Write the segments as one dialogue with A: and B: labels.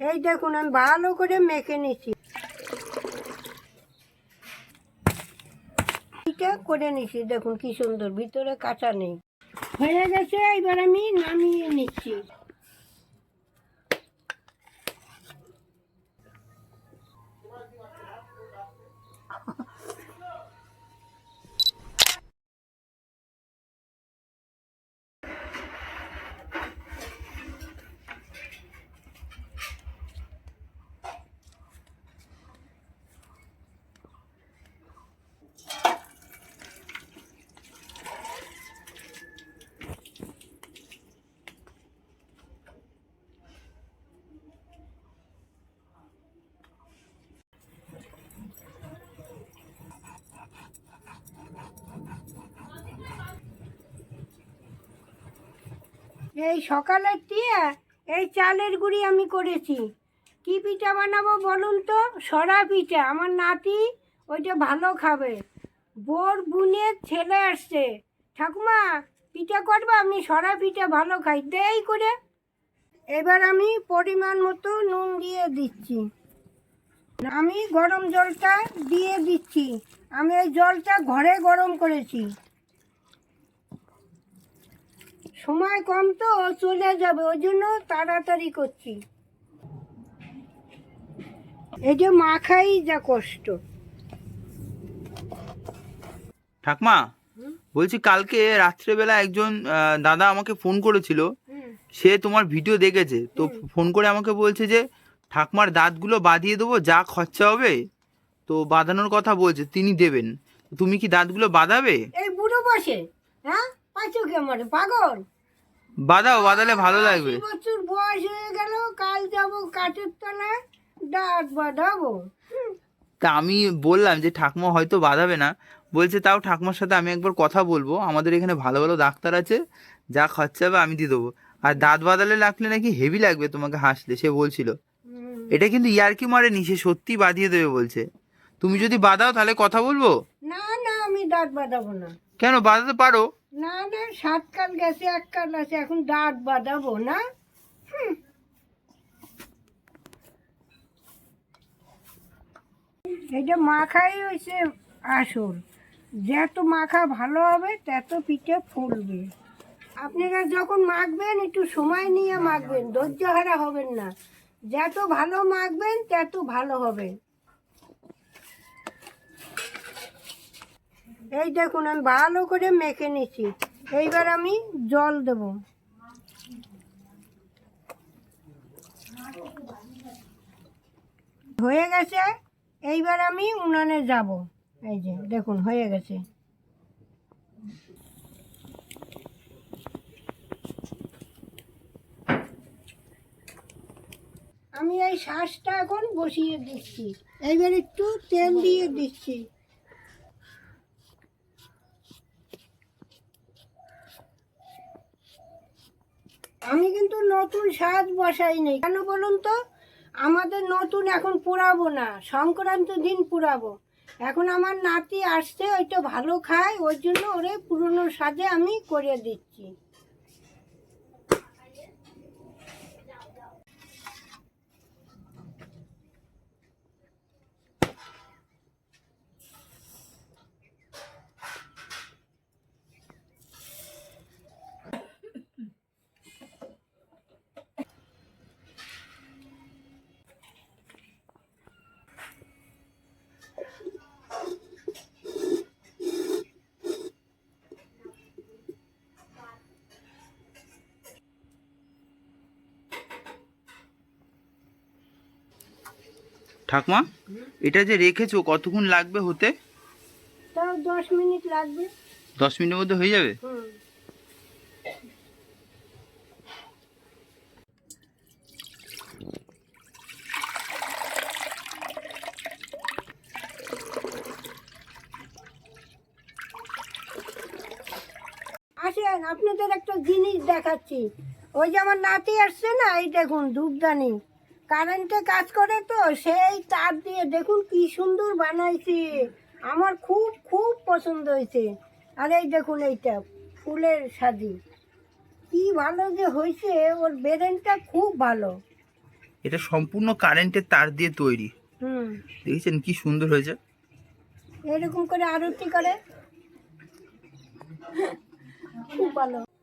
A: এই দেখুন, আমি ভালো করে মেখে নিছি। এটা করে নিছি, দেখুন কি সুন্দর, ভিতরে কাঁচা নেই। হয়ে গেছে এবার আমি নামিয়ে নিচ্ছি। এই সকালের টিয়া এই চালের গুঁড়ি আমি করেছি। কি পিঠা বানাবো বলুন তো? সরা পিঠা। আমার নাতি ওইটা ভালো খাবে। বোর বুনের ছেলে আসছে। ঠাকুমা, পিঠা করব? আমি সরা পিঠা ভালো খাই। দেই করে। এবার আমি পরিমাণ মতো নুন দিয়ে দিচ্ছি। আমি গরম জলটা দিয়ে দিচ্ছি। আমি এই জলটা ঘরে গরম করেছি। সময় কম তো চলে যাবে ওই জন্য তাড়াতাড়ি করছি। এই যে মাখাই যা কষ্ট।
B: ঠাকমা বলছি কালকে রাত্রেবেলা একজন দাদা আমাকে ফোন করেছিল। সে তোমার ভিডিও দেখেছে। তো ফোন করে আমাকে বলছে যে ঠাকমার দাঁতগুলো বাঁধিয়ে দেবো যা খরচা হবে তো বাঁধানোর কথা বলছে তিনি দেবেন। তুমি কি দাঁতগুলো বাঁধাবে?
A: এই বুড়ো বসে হ্যাঁ? পাগল?
B: বাঁধাও বাঁধালে ভালো লাগবে।
A: বছর বয়স হয়ে গেল কাল যাব কাঠের তলায় দাঁত বাঁধাবো।
B: তা আমি বললাম যে ঠাকমা হয়তো বাঁধাবে না। বলছে তাও ঠাকমার সাথে আমি একবার কথা বলব। আমাদের এখানে ভালো ভালো ডাক্তার আছে। যা খরচা হবে আমি দিয়ে দেবো। আর দাঁত বাঁধালে লাগলে নাকি হেভি লাগবে তোমাকে হাসলে সে বলছিল। এটা কিন্তু ইয়ারকি মারেনি সে সত্যি বাঁধিয়ে দেবে বলছে। তুমি যদি বাঁধাও তাহলে কথা বলব?
A: না না আমি দাঁত বাঁধাবো না।
B: কেন বাঁধাতে পারো?
A: না না সাত কাল গেছে এক কাল আছে, এখন দাঁত বাঁধাবো, না। এটা মাখাই হয়েছে আসল। যত মাখা ভালো হবে, তত পিঠে ফুলবে। আপনারা যখন মাখবেন, একটু সময় নিয়ে মাখবেন, ধৈর্য হারা হবেন না। যত ভালো মাখবেন, তত ভালো হবে। এই দেখুন, আমি ভালো করে মেখে নিছি এইবার আমি জল দেব। হয়ে গেছে? এইবার আমি উনানে যাব। এই যে, দেখুন, হয়ে গেছে। আমি এই শ্বাসটা এখন বসিয়ে দিচ্ছি। এইবার একটু তেল দিয়ে দিচ্ছি। আমি কিন্তু নতুন সাজ বসাই নেই। কেন বলুন তো? আমাদের নতুন এখন পুরাবো না। সংক্রান্ত দিন পুরাবো। এখন আমার নাতি আসছে ওইটা ভালো খায়, ওই জন্য ওরে পুরনো সাজে আমি করে দিচ্ছি।
B: ঠাকমা এটা যে রেখেছো কতক্ষণ লাগবে হতে?
A: তাও দশ মিনিট লাগবে।
B: দশ মিনিটের মধ্যে হয়ে যাবে?
A: আসেন আপনাদের একটা জিনিস দেখাচ্ছি। ওই যে আমার নাতি আসছে না এই দেখুন ধূপদানি। কারেন্টে কাজ করে তো সেই তার দিয়ে দেখুন কি সুন্দর বানাইছি। আমার খুব খুব পছন্দ হয়েছে। আর এই দেখুন এইটা ফুলের সাজি। কি ভালো যে হয়েছে ওর বেরেনটা খুব ভালো।
B: এটা সম্পূর্ণ কারেন্টের তার দিয়ে তৈরি।
A: হুম।
B: দেখেছেন কি সুন্দর হয়েছে?
A: এরকম করে আরতি করে। খুব ভালো।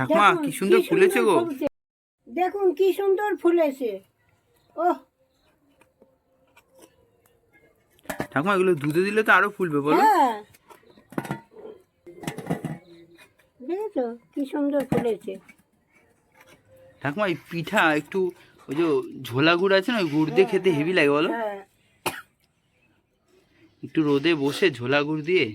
B: ঠাকুমা কি সুন্দর ফুলেছে গো।
A: দেখুন কি সুন্দর ফুলেছে। ওহ।
B: ঠাকুমা এগুলো দুধে দিলে তো আরও ফুলবে বলো।
A: হ্যাঁ। দেখেছ কি সুন্দর ফুলেছে।
B: ঠাকুমা এই পিঠা একটু ওই যে ঝোলা গুড় আছে না ওই গুড় দিয়ে খেতে হেভি লাগে বলো।
A: হ্যাঁ।
B: একটু রোদে বসে ঝোলা গুড় দিয়ে।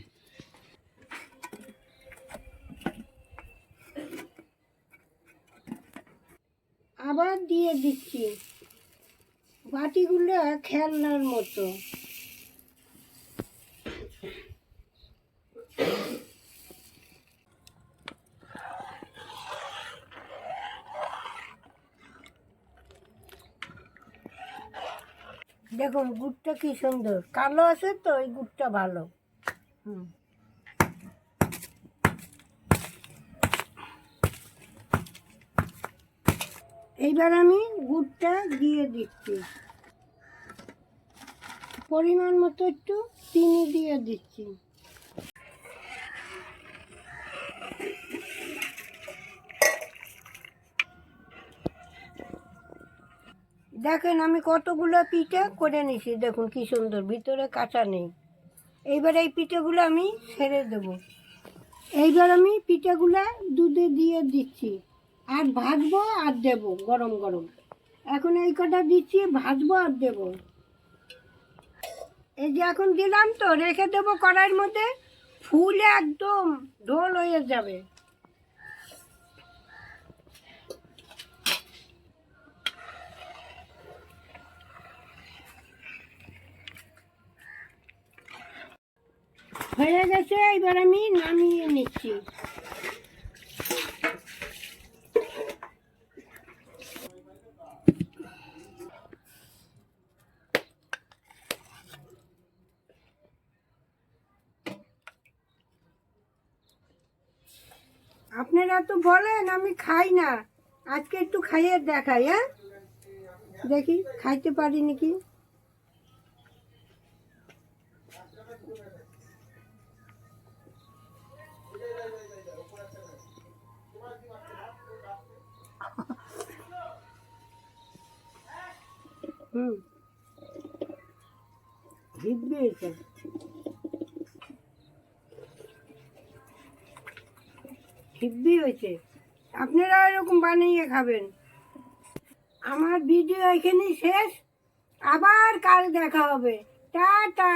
A: আবার দিয়ে দিচ্ছি। বাটিগুলো খেলনার মতো। দেখুন, গুড়টা কি সুন্দর। কালো আছে তো, এই গুড়টা ভালো। হুম। এইবার আমি গুড়টা দিয়ে দিচ্ছি। পরিমাণ মতো একটু চিনি দিয়ে দিচ্ছি। দেখেন আমি কতগুলো পিঠে করে নিছি দেখুন কি সুন্দর, ভিতরে কাঁচা নেই। এইবার এই পিঠেগুলো আমি ছেড়ে দেবো। এইবার আমি পিঠেগুলো দুধে দিয়ে দিচ্ছি। আর ভাজবো আর দেবো, গরম গরম। এখন এই কটা দিচ্ছি, ভাজবো আর দেবো। এই যে এখন দিলাম তো, রেখে দেবো কড়াইয়ের মধ্যে, ফুলে একদম ঢোল হয়ে যাবে। হয়ে গেছে, এবার আমি নামিয়ে নিচ্ছি। আপনারা তো বলেন, আমি খাই না। আজকে একটু খাইয়ে দেখাই হ্যাঁ? দেখি, খাইতে পারি নাকি? হুম। হিব্বি হয়েছে হিব্বি হয়েছে। আপনারা এরকম বানিয়ে খাবেন। আমার ভিডিও এখানেই শেষ। আবার কাল দেখা হবে। টাটা।